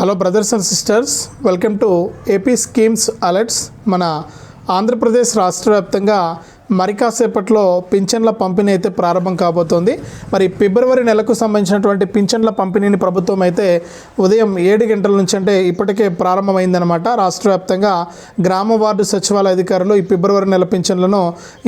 Hello brothers and sisters welcome to AP schemes alerts మన ఆంధ్రప్రదేశ్ రాష్ట్ర వ్యాప్తంగా మరి కాసేపట్లో పింఛన్ల పంపిణీ అయితే ప్రారంభం కాబోతోంది. మరి ఫిబ్రవరి నెలకు సంబంధించినటువంటి పింఛన్ల పంపిణీని ప్రభుత్వం అయితే ఉదయం ఏడు గంటల నుంచి అంటే ఇప్పటికే ప్రారంభమైందనమాట రాష్ట్ర వ్యాప్తంగా గ్రామ వార్డు సచివాలయ అధికారులు ఈ ఫిబ్రవరి నెల పింఛన్లను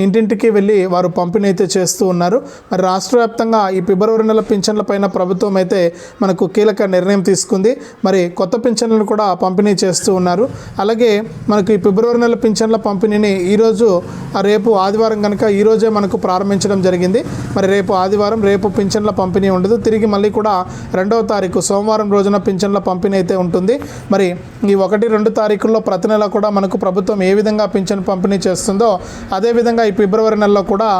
ఇంటింటికి వెళ్ళి వారు పంపిణీ అయితే చేస్తూ ఉన్నారు. మరి రాష్ట్ర వ్యాప్తంగా ఈ ఫిబ్రవరి నెల పింఛన్ల పైన ప్రభుత్వం అయితే మనకు కీలక నిర్ణయం తీసుకుంది. మరి కొత్త పింఛన్లను కూడా పంపిణీ చేస్తూ ఉన్నారు. అలాగే మనకు ఈ ఫిబ్రవరి నెల పింఛన్ల పంపిణీని ఈరోజు ఆ రేపు ఆదివారం కనుక ఈరోజే మనకు ప్రారంభించడం జరిగింది. మరి రేపు ఆదివారం రేపు పింఛన్ల పంపిణీ ఉండదు. తిరిగి మళ్ళీ కూడా రెండవ తారీఖు సోమవారం రోజున పింఛన్ల పంపిణీ అయితే ఉంటుంది. మరి ఈ ఒకటి రెండు తారీఖుల్లో ప్రతి నెల కూడా మనకు ప్రభుత్వం ఏ విధంగా పింఛన్ పంపిణీ చేస్తుందో అదేవిధంగా ఈ ఫిబ్రవరి నెలలో కూడా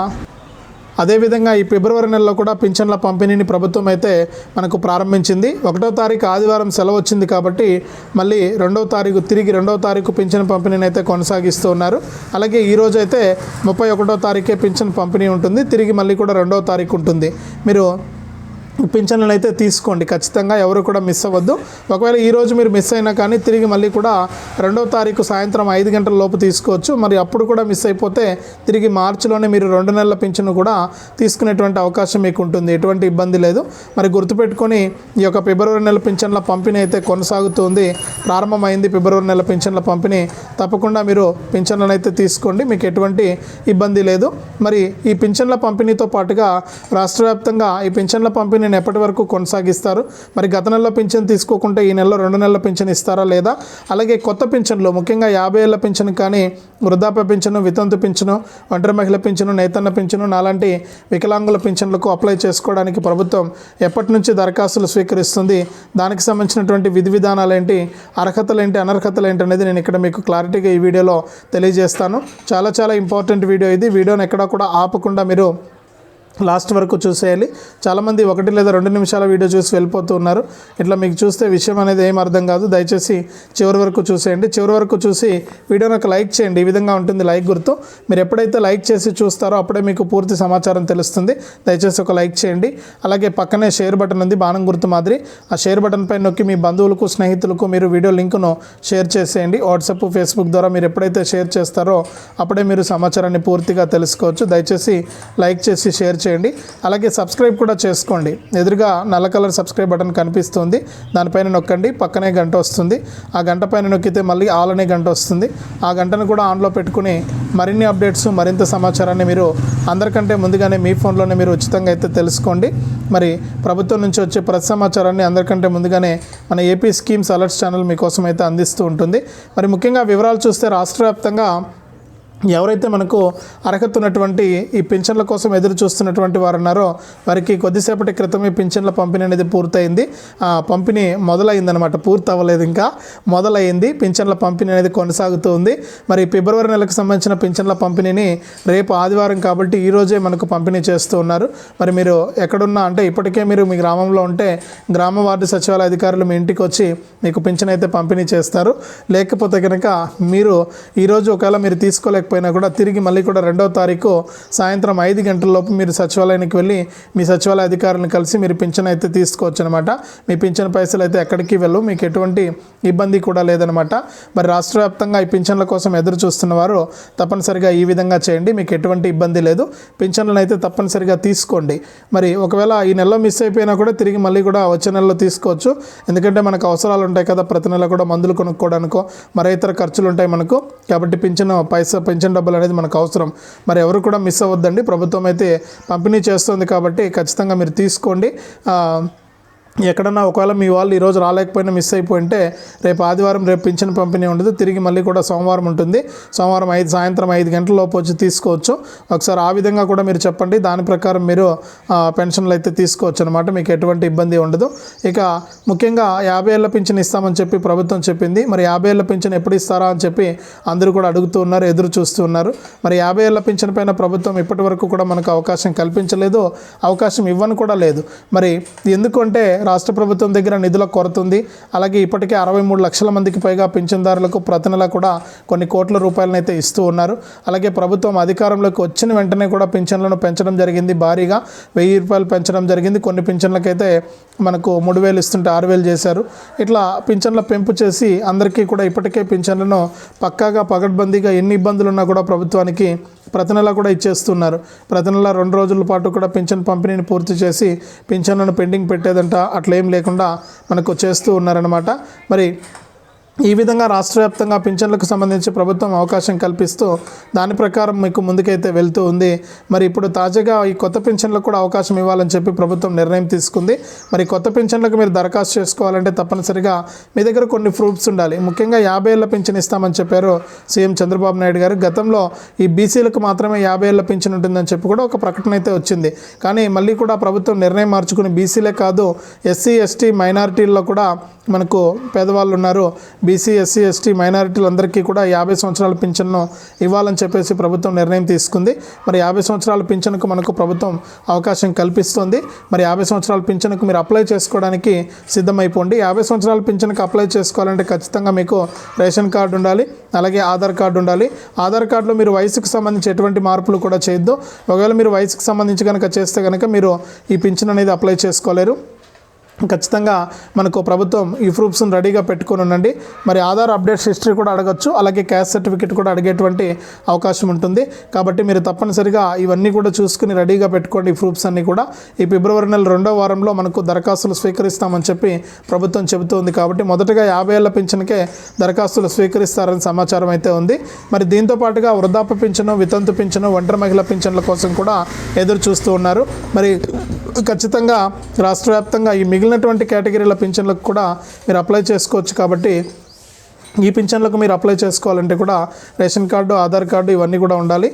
అదేవిధంగా ఈ ఫిబ్రవరి నెలలో కూడా పింఛన్ల పంపిణీని ప్రభుత్వం అయితే మనకు ప్రారంభించింది. ఒకటో తారీఖు ఆదివారం సెలవు వచ్చింది కాబట్టి మళ్ళీ రెండవ తారీఖు తిరిగి రెండవ తారీఖు పింఛన్ పంపిణీని అయితే కొనసాగిస్తూ ఉన్నారు. అలాగే ఈరోజు అయితే ముప్పై ఒకటో తారీఖే పింఛన్ పంపిణీ ఉంటుంది. తిరిగి మళ్ళీ కూడా రెండవ తారీఖు ఉంటుంది. మీరు పింఛన్లను అయితే తీసుకోండి. ఖచ్చితంగా ఎవరు కూడా మిస్ అవ్వద్దు. ఒకవేళ ఈ రోజు మీరు మిస్ అయినా కానీ తిరిగి మళ్ళీ కూడా రెండవ తారీఖు సాయంత్రం ఐదు గంటల లోపు తీసుకోవచ్చు. మరి అప్పుడు కూడా మిస్ అయిపోతే తిరిగి మార్చిలోనే మీరు రెండు నెలల పింఛన్ కూడా తీసుకునేటువంటి అవకాశం మీకు ఉంటుంది. ఎటువంటి ఇబ్బంది లేదు. మరి గుర్తుపెట్టుకొని ఈ యొక్క ఫిబ్రవరి నెల పింఛన్ల పంపిణీ అయితే కొనసాగుతుంది. ప్రారంభమైంది ఫిబ్రవరి నెల పింఛన్ల పంపిణీ. తప్పకుండా మీరు పింఛన్లను అయితే తీసుకోండి. మీకు ఎటువంటి ఇబ్బంది లేదు. మరి ఈ పింఛన్ల పంపిణీతో పాటుగా రాష్ట్ర వ్యాప్తంగా ఈ పింఛన్ల పంపిణీ నేను ఎప్పటి వరకు కొనసాగిస్తారు? మరి గత నెలలో పింఛన్ తీసుకోకుంటే ఈ నెలలో రెండు నెలల పింఛన్ ఇస్తారా లేదా? అలాగే కొత్త పింఛన్లు ముఖ్యంగా యాభై ఏళ్ళ పింఛన్ కానీ వృద్ధాప్య పింఛను వితంతు పింఛను ఒంటరి మహిళ పింఛను నేతన్న పింఛను నాలాంటి వికలాంగుల పింఛన్లకు అప్లై చేసుకోవడానికి ప్రభుత్వం ఎప్పటి నుంచి దరఖాస్తులు స్వీకరిస్తుంది? దానికి సంబంధించినటువంటి విధి విధానాలు ఏంటి? అర్హతలు ఏంటి? అనర్హతలు ఏంటి? అనేది నేను ఇక్కడ మీకు క్లారిటీగా ఈ వీడియోలో తెలియజేస్తాను. చాలా చాలా ఇంపార్టెంట్ వీడియో ఇది. వీడియోని ఎక్కడా కూడా ఆపకుండా మీరు లాస్ట్ వరకు చూసేయాలి. చాలామంది ఒకటి లేదా రెండు నిమిషాల వీడియో చూసి వెళ్ళిపోతూ ఉన్నారు. ఇట్లా మీకు చూస్తే విషయం అనేది ఏం అర్థం కాదు. దయచేసి చివరి వరకు చూసేయండి. చివరి వరకు చూసి వీడియోని ఒక లైక్ చేయండి. ఈ విధంగా ఉంటుంది లైక్ గుర్తు. మీరు ఎప్పుడైతే లైక్ చేసి చూస్తారో అప్పుడే మీకు పూర్తి సమాచారం తెలుస్తుంది. దయచేసి ఒక లైక్ చేయండి. అలాగే పక్కనే షేర్ బటన్ ఉంది బాణం గుర్తు మాదిరి. ఆ షేర్ బటన్ పై నొక్కి మీ బంధువులకు స్నేహితులకు మీరు వీడియో లింక్ను షేర్ చేసేయండి. వాట్సాప్ ఫేస్బుక్ ద్వారా మీరు ఎప్పుడైతే షేర్ చేస్తారో అప్పుడే మీరు సమాచారాన్ని పూర్తిగా తెలుసుకోవచ్చు. దయచేసి లైక్ చేసి షేర్ చేయండి. అలాగే సబ్స్క్రైబ్ కూడా చేసుకోండి. ఎదురుగా నల్ల కలర్ సబ్స్క్రైబ్ బటన్ కనిపిస్తుంది. దానిపైన నొక్కండి. పక్కనే గంట వస్తుంది. ఆ గంట పైన నొక్కితే మళ్ళీ ఆల్ అనే గంట వస్తుంది. ఆ గంటను కూడా ఆన్లో పెట్టుకుని మరిన్ని అప్డేట్స్ మరింత సమాచారాన్ని మీరు అందరికంటే ముందుగానే మీ ఫోన్లోనే మీరు ఉచితంగా అయితే తెలుసుకోండి. మరి ప్రభుత్వం నుంచి వచ్చే ప్రతి సమాచారాన్ని అందరికంటే ముందుగానే మన ఏపీ స్కీమ్స్ అలర్ట్స్ ఛానల్ మీకోసం అయితే అందిస్తూ ఉంటుంది. మరి ముఖ్యంగా వివరాలు చూస్తే రాష్ట్ర వ్యాప్తంగా ఎవరైతే మనకు అర్హత ఉన్నటువంటి ఈ పింఛన్ల కోసం ఎదురు చూస్తున్నటువంటి వారు ఉన్నారో వారికి కొద్దిసేపటి క్రితమే పింఛన్ల పంపిణీ అనేది పూర్తయింది. ఆ, పంపిణీ మొదలైందనమాట పూర్తి అవ్వలేదు ఇంకా. మొదలైంది పింఛన్ల పంపిణీ అనేది కొనసాగుతూ ఉంది. మరి ఫిబ్రవరి నెలకు సంబంధించిన పింఛన్ల పంపిణీని రేపు ఆదివారం కాబట్టి ఈ రోజే మనకు పంపిణీ చేస్తూ ఉన్నారు. మరి మీరు ఎక్కడున్నా అంటే ఇప్పటికే మీరు మీ గ్రామంలో ఉంటే గ్రామ వార్డు సచివాలయ అధికారులు మీ ఇంటికి వచ్చి మీకు పింఛన్ అయితే పంపిణీ చేస్తారు. లేకపోతే కనుక మీరు ఈరోజు ఒకవేళ మీరు తీసుకోలేక లేకపోయినా కూడా తిరిగి మళ్ళీ కూడా రెండవ తారీఖు సాయంత్రం ఐదు గంటల లోపు మీరు సచివాలయానికి వెళ్ళి మీ సచివాలయ అధికారులను కలిసి మీరు పింఛన్ అయితే తీసుకోవచ్చు అనమాట మీ పింఛన్ పైసలు అయితే ఎక్కడికి వెళ్ళవు. మీకు ఎటువంటి ఇబ్బంది కూడా లేదనమాట. మరి రాష్ట్ర వ్యాప్తంగా ఈ పింఛన్ల కోసం ఎదురు చూస్తున్న వారు తప్పనిసరిగా ఈ విధంగా చేయండి. మీకు ఎటువంటి ఇబ్బంది లేదు. పింఛన్లను అయితే తప్పనిసరిగా తీసుకోండి. మరి ఒకవేళ ఈ నెలలో మిస్ అయిపోయినా కూడా తిరిగి మళ్ళీ కూడా వచ్చే నెలలో తీసుకోవచ్చు. ఎందుకంటే మనకు అవసరాలు ఉంటాయి కదా ప్రతి నెల కూడా మందులు కొనుక్కోవడానికో మరి ఇతర ఖర్చులు ఉంటాయి మనకు. కాబట్టి పింఛన్ పైసా పింఛన్ డబ్బులు అనేది మనకు అవసరం. మరి ఎవరు కూడా మిస్ అవ్వద్దండి. ప్రభుత్వం అయితే పంపిణీ చేస్తుంది కాబట్టి ఖచ్చితంగా మీరు తీసుకోండి. ఎక్కడన్నా ఒకవేళ మీ వాళ్ళు ఈరోజు రాలేకపోయినా మిస్ అయిపోయింటే రేపు ఆదివారం రేపు పింఛన్ పంపిణీ ఉండదు. తిరిగి మళ్ళీ కూడా సోమవారం ఉంటుంది. సోమవారం ఐదు సాయంత్రం ఐదు గంటల లోపు వచ్చి తీసుకోవచ్చు. ఒకసారి ఆ విధంగా కూడా మీరు చెప్పండి. దాని ప్రకారం మీరు పెన్షన్లు అయితే తీసుకోవచ్చు అనమాట మీకు ఎటువంటి ఇబ్బంది ఉండదు. ఇక ముఖ్యంగా యాభై ఏళ్ళ పింఛన్ ఇస్తామని చెప్పి ప్రభుత్వం చెప్పింది. మరి యాభై ఏళ్ళ పింఛన్ ఎప్పుడు ఇస్తారా అని చెప్పి అందరూ కూడా అడుగుతూ ఉన్నారు ఎదురు చూస్తూ ఉన్నారు. మరి యాభై ఏళ్ళ పింఛన్ పైన ప్రభుత్వం ఇప్పటి వరకు కూడా మనకు అవకాశం కల్పించలేదు. అవకాశం ఇవ్వను కూడా లేదు. మరి ఎందుకంటే రాష్ట్ర ప్రభుత్వం దగ్గర నిధుల కొరత ఉంది. అలాగే ఇప్పటికే అరవై మూడు లక్షల మందికి పైగా పింఛన్దారులకు ప్రతి నెల కూడా కొన్ని కోట్ల రూపాయలను అయితే ఇస్తూ ఉన్నారు. అలాగే ప్రభుత్వం అధికారంలోకి వచ్చిన వెంటనే కూడా పింఛన్లను పెంచడం జరిగింది. భారీగా వెయ్యి రూపాయలు పెంచడం జరిగింది. కొన్ని పింఛన్లకైతే మనకు మూడు వేలు ఇస్తుంటే ఆరు వేలు చేశారు. ఇట్లా పింఛన్ల పెంపు చేసి అందరికీ కూడా ఇప్పటికే పింఛన్లను పక్కాగా పగడ్బందీగా ఎన్ని ఇబ్బందులు ఉన్నా కూడా ప్రభుత్వానికి ప్రతి నెల కూడా ఇచ్చేస్తున్నారు. ప్రతి నెల రెండు రోజుల పాటు కూడా పింఛన్ పంపిణీని పూర్తి చేసి పింఛన్లను పెండింగ్ పెట్టేదంట. అట్లా ఏం లేకుండా మనకు చేస్తూ ఉన్నారనమాట మరి ఈ విధంగా రాష్ట్ర వ్యాప్తంగా పింఛన్లకు సంబంధించి ప్రభుత్వం అవకాశం కల్పిస్తూ దాని ప్రకారం మీకు ముందుకైతే వెళ్తూ ఉంది. మరి ఇప్పుడు తాజాగా ఈ కొత్త పింఛన్లకు కూడా అవకాశం ఇవ్వాలని చెప్పి ప్రభుత్వం నిర్ణయం తీసుకుంది. మరి కొత్త పింఛన్లకు మీరు దరఖాస్తు చేసుకోవాలంటే తప్పనిసరిగా మీ దగ్గర కొన్ని ప్రూఫ్స్ ఉండాలి. ముఖ్యంగా యాభై ఏళ్ళ పింఛన్ ఇస్తామని చెప్పారు సీఎం చంద్రబాబు నాయుడు గారు. గతంలో ఈ బీసీలకు మాత్రమే యాభై ఏళ్ళ పింఛన్ ఉంటుందని చెప్పి కూడా ఒక ప్రకటన అయితే వచ్చింది. కానీ మళ్ళీ కూడా ప్రభుత్వం నిర్ణయం మార్చుకుని బీసీలే కాదు ఎస్సీ ఎస్టీ మైనారిటీల్లో కూడా మనకు పేదవాళ్ళు ఉన్నారు. బీసీ ఎస్సీ ఎస్టీ మైనారిటీలందరికీ కూడా యాభై సంవత్సరాల పింఛన్ను ఇవ్వాలని చెప్పేసి ప్రభుత్వం నిర్ణయం తీసుకుంది. మరి యాభై సంవత్సరాల పింఛన్కు మనకు ప్రభుత్వం అవకాశం కల్పిస్తుంది. మరి యాభై సంవత్సరాల పింఛన్కు మీరు అప్లై చేసుకోవడానికి సిద్ధమైపోండి. యాభై సంవత్సరాల పింఛన్కు అప్లై చేసుకోవాలంటే ఖచ్చితంగా మీకు రేషన్ కార్డు ఉండాలి అలాగే ఆధార్ కార్డు ఉండాలి. ఆధార్ కార్డులో మీరు వయసుకు సంబంధించి ఎటువంటి మార్పులు కూడా చేయొద్దు. ఒకవేళ మీరు వయసుకు సంబంధించి కనుక చేస్తే కనుక మీరు ఈ పింఛన్ అనేది అప్లై చేసుకోలేరు. ఖచ్చితంగా మనకు ప్రభుత్వం ఈ ప్రూఫ్స్ని రెడీగా పెట్టుకొని ఉండండి. మరి ఆధార్ అప్డేట్స్ హిస్టరీ కూడా అడగచ్చు అలాగే క్యాస్ట్ సర్టిఫికేట్ కూడా అడిగేటువంటి అవకాశం ఉంటుంది. కాబట్టి మీరు తప్పనిసరిగా ఇవన్నీ కూడా చూసుకుని రెడీగా పెట్టుకోండి ఈ ప్రూఫ్స్ అన్నీ కూడా. ఈ ఫిబ్రవరి నెల రెండో వారంలో మనకు దరఖాస్తులు స్వీకరిస్తామని చెప్పి ప్రభుత్వం చెబుతోంది కాబట్టి మొదటగా యాభై ఏళ్ళ పింఛన్కే దరఖాస్తులు స్వీకరిస్తారని సమాచారం అయితే ఉంది. మరి దీంతో పాటుగా వృద్ధాప్య పింఛను వితంతు పింఛను ఒంటరి మహిళ పింఛన్ల కోసం కూడా ఎదురు చూస్తూ ఉన్నారు. మరి ఖచ్చితంగా రాష్ట్ర వ్యాప్తంగా ఈ మిగిలినటువంటి కేటగిరీల పింఛన్లకు కూడా మీరు అప్లై చేసుకోవచ్చు కాబట్టి ఈ పింఛన్లకు మీరు అప్లై చేసుకోవాలంటే కూడా రేషన్ కార్డు ఆధార్ కార్డు ఇవన్నీ కూడా ఉండాలి.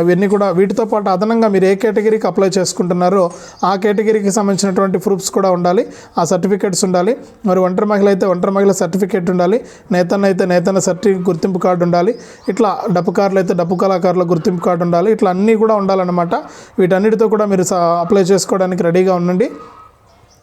ఇవన్నీ కూడా వీటితో పాటు అదనంగా మీరు ఏ కేటగిరీకి అప్లై చేసుకుంటున్నారో ఆ కేటగిరీకి సంబంధించినటువంటి ప్రూఫ్స్ కూడా ఉండాలి. ఆ సర్టిఫికేట్స్ ఉండాలి. మరి ఒంటరి మహిళ అయితే ఒంటరి మహిళ సర్టిఫికేట్ ఉండాలి. నేతన్న అయితే నేతన్న సర్టిఫికేట్ గుర్తింపు కార్డు ఉండాలి. ఇట్లా డప్పు కార్లు అయితే డప్పు కళాకారుల గుర్తింపు కార్డు ఉండాలి. ఇట్లా అన్నీ కూడా ఉండాలన్నమాట. వీటన్నిటితో కూడా మీరు స- అప్లై చేసుకోవడానికి రెడీగా ఉండండి.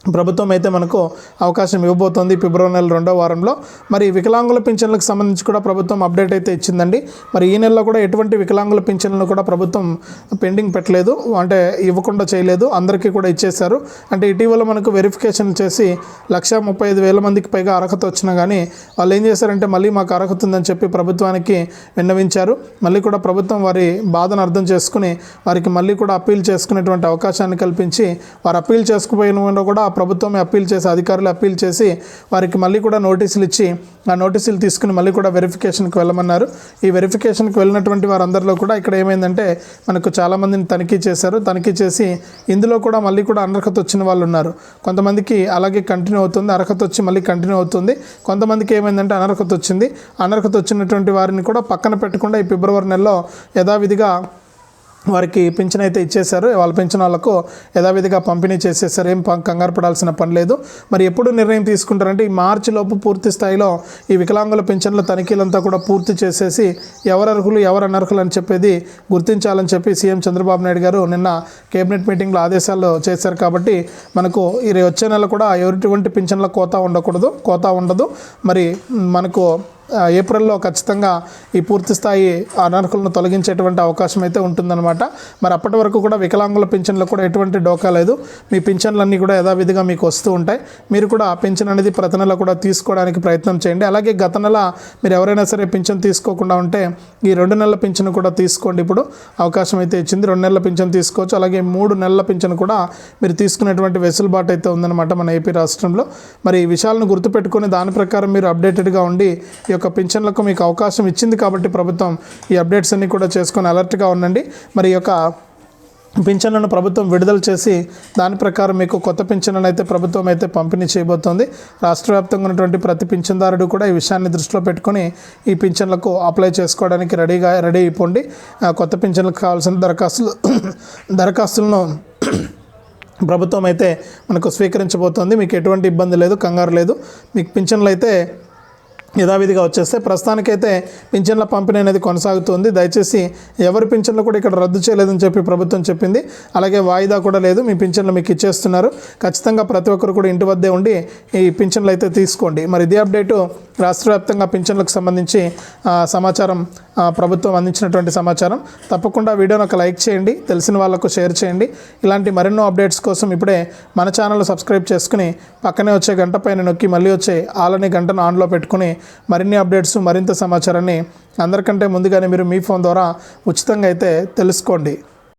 ప్రభుత్వం అయితే మనకు అవకాశం ఇవ్వబోతోంది ఫిబ్రవరి నెల రెండో వారంలో. మరి వికలాంగుల పింఛన్లకు సంబంధించి కూడా ప్రభుత్వం అప్డేట్ అయితే ఇచ్చిందండి. మరి ఈ నెలలో కూడా ఎటువంటి వికలాంగుల పింఛన్లను కూడా ప్రభుత్వం పెండింగ్ పెట్టలేదు అంటే ఇవ్వకుండా చేయలేదు అందరికీ కూడా ఇచ్చేశారు. అంటే ఇటీవల మనకు వెరిఫికేషన్ చేసి లక్ష ముప్పై ఐదు వేల మందికి పైగా అర్హత వచ్చినా కానీ వాళ్ళు ఏం చేశారంటే మళ్ళీ మాకు అర్హత ఉందని చెప్పి ప్రభుత్వానికి విన్నవించారు. మళ్ళీ కూడా ప్రభుత్వం వారి బాధను అర్థం చేసుకుని వారికి మళ్ళీ కూడా అప్పీల్ చేసుకునేటువంటి అవకాశాన్ని కల్పించి వారు అప్పీల్ చేసుకుపోయిన కూడా ఆ ప్రభుత్వమే అప్పీల్ చేసి అధికారులు అప్పీల్ చేసి వారికి మళ్ళీ కూడా నోటీసులు ఇచ్చి ఆ నోటీసులు తీసుకుని మళ్ళీ కూడా వెరిఫికేషన్కి వెళ్ళమన్నారు. ఈ వెరిఫికేషన్కి వెళ్ళినటువంటి వారందరిలో కూడా ఇక్కడ ఏమైందంటే మనకు చాలామందిని తనిఖీ చేశారు. తనిఖీ చేసి ఇందులో కూడా మళ్ళీ కూడా అనర్హత వచ్చిన వాళ్ళు ఉన్నారు. కొంతమందికి అలాగే కంటిన్యూ అవుతుంది అర్హత వచ్చి మళ్ళీ కంటిన్యూ అవుతుంది. కొంతమందికి ఏమైందంటే అనర్హత వచ్చింది. అనర్హత వచ్చినటువంటి వారిని కూడా పక్కన పెట్టకుండా ఈ ఫిబ్రవరి నెలలో యథావిధిగా వారికి పింఛన్ అయితే ఇచ్చేశారు. వాళ్ళ పింఛన్ వాళ్ళకు యథావిధిగా పంపిణీ చేసేసారు ఏం పం- కంగారు పడాల్సిన పని లేదు. మరి ఎప్పుడు నిర్ణయం తీసుకుంటారంటే ఈ మార్చి లోపు పూర్తి స్థాయిలో ఈ వికలాంగుల పింఛన్ల తనిఖీలంతా కూడా పూర్తి చేసేసి ఎవరు అర్హులు ఎవరు అనర్హులు అని చెప్పేది గుర్తించాలని చెప్పి సీఎం చంద్రబాబు నాయుడు గారు నిన్న కేబినెట్ మీటింగ్లో ఆదేశాలు చేశారు కాబట్టి మనకు ఈ వచ్చే నెల కూడా ఎటువంటి పింఛన్ల కోత ఉండకూడదు కోత ఉండదు. మరి మనకు ఏప్రిల్లో ఖచ్చితంగా ఈ పూర్తి స్థాయి అనర్హులను తొలగించేటువంటి అవకాశం అయితే ఉంటుందన్నమాట. మరి అప్పటి వరకు కూడా వికలాంగుల పింఛన్లు కూడా ఎటువంటి డోకా లేదు. మీ పింఛన్లన్నీ కూడా యథావిధిగా మీకు వస్తూ ఉంటాయి. మీరు కూడా ఆ పింఛన్ అనేది ప్రతి నెల కూడా తీసుకోవడానికి ప్రయత్నం చేయండి. అలాగే గత నెల మీరు ఎవరైనా సరే పింఛన్ తీసుకోకుండా ఉంటే ఈ రెండు నెలల పింఛన్ కూడా తీసుకోండి. ఇప్పుడు అవకాశం అయితే ఇచ్చింది. రెండు నెలల పింఛన్ తీసుకోవచ్చు. అలాగే మూడు నెలల పింఛన్ కూడా మీరు తీసుకునేటువంటి వెసులుబాటు అయితే ఉందన్నమాట మన ఏపీ రాష్ట్రంలో. మరి ఈ విషయాలను గుర్తుపెట్టుకొని దాని ప్రకారం మీరు అప్డేటెడ్గా ఉండి ఈ యొక్క పింఛన్లకు మీకు అవకాశం ఇచ్చింది కాబట్టి ప్రభుత్వం ఈ అప్డేట్స్ అన్ని కూడా చేసుకొని అలర్ట్గా ఉండండి. మరి యొక్క పింఛన్లను ప్రభుత్వం విడుదల చేసి దాని ప్రకారం మీకు కొత్త పింఛన్లను అయితే ప్రభుత్వం అయితే పంపిణీ చేయబోతోంది. రాష్ట్ర వ్యాప్తంగా ఉన్నటువంటి ప్రతి పింఛన్దారుడు కూడా ఈ విషయాన్ని దృష్టిలో పెట్టుకొని ఈ పింఛన్లకు అప్లై చేసుకోవడానికి రెడీగా రెడీ అయిపోండి. ఆ, కొత్త పింఛన్లకు కావాల్సిన దరఖాస్తులు దరఖాస్తులను ప్రభుత్వం అయితే మనకు స్వీకరించబోతోంది. మీకు ఎటువంటి ఇబ్బంది లేదు కంగారు లేదు. మీకు పింఛన్లు అయితే యథావిధిగా వచ్చేస్తే ప్రస్తుతానికైతే పింఛన్ల పంపిణీ అనేది కొనసాగుతుంది. దయచేసి ఎవరి పింఛన్లు కూడా ఇక్కడ రద్దు చేయలేదని చెప్పి ప్రభుత్వం చెప్పింది. అలాగే వాయిదా కూడా లేదు. మీ పింఛన్లు మీకు ఇచ్చేస్తున్నారు. ఖచ్చితంగా ప్రతి ఒక్కరు కూడా ఇంటి వద్దే ఉండి ఈ పింఛన్లు అయితే తీసుకోండి. మరి ఇదే అప్డేటు రాష్ట్ర వ్యాప్తంగా పింఛన్లకు సంబంధించి సమాచారం ప్రభుత్వం అందించినటువంటి సమాచారం. తప్పకుండా వీడియోని ఒక లైక్ చేయండి. తెలిసిన వాళ్ళకు షేర్ చేయండి. ఇలాంటి మరెన్నో అప్డేట్స్ కోసం ఇప్పుడే మన ఛానల్ సబ్స్క్రైబ్ చేసుకుని పక్కనే వచ్చే గంట పైన నొక్కి మళ్ళీ వచ్చే ఆలని గంటను ఆన్లో పెట్టుకుని మరిన్ని అప్డేట్స్ మరింత సమాచారాన్ని అందరికంటే ముందుగానే మీరు మీ ఫోన్ ద్వారా ఉచితంగా అయితే తెలుసుకోండి.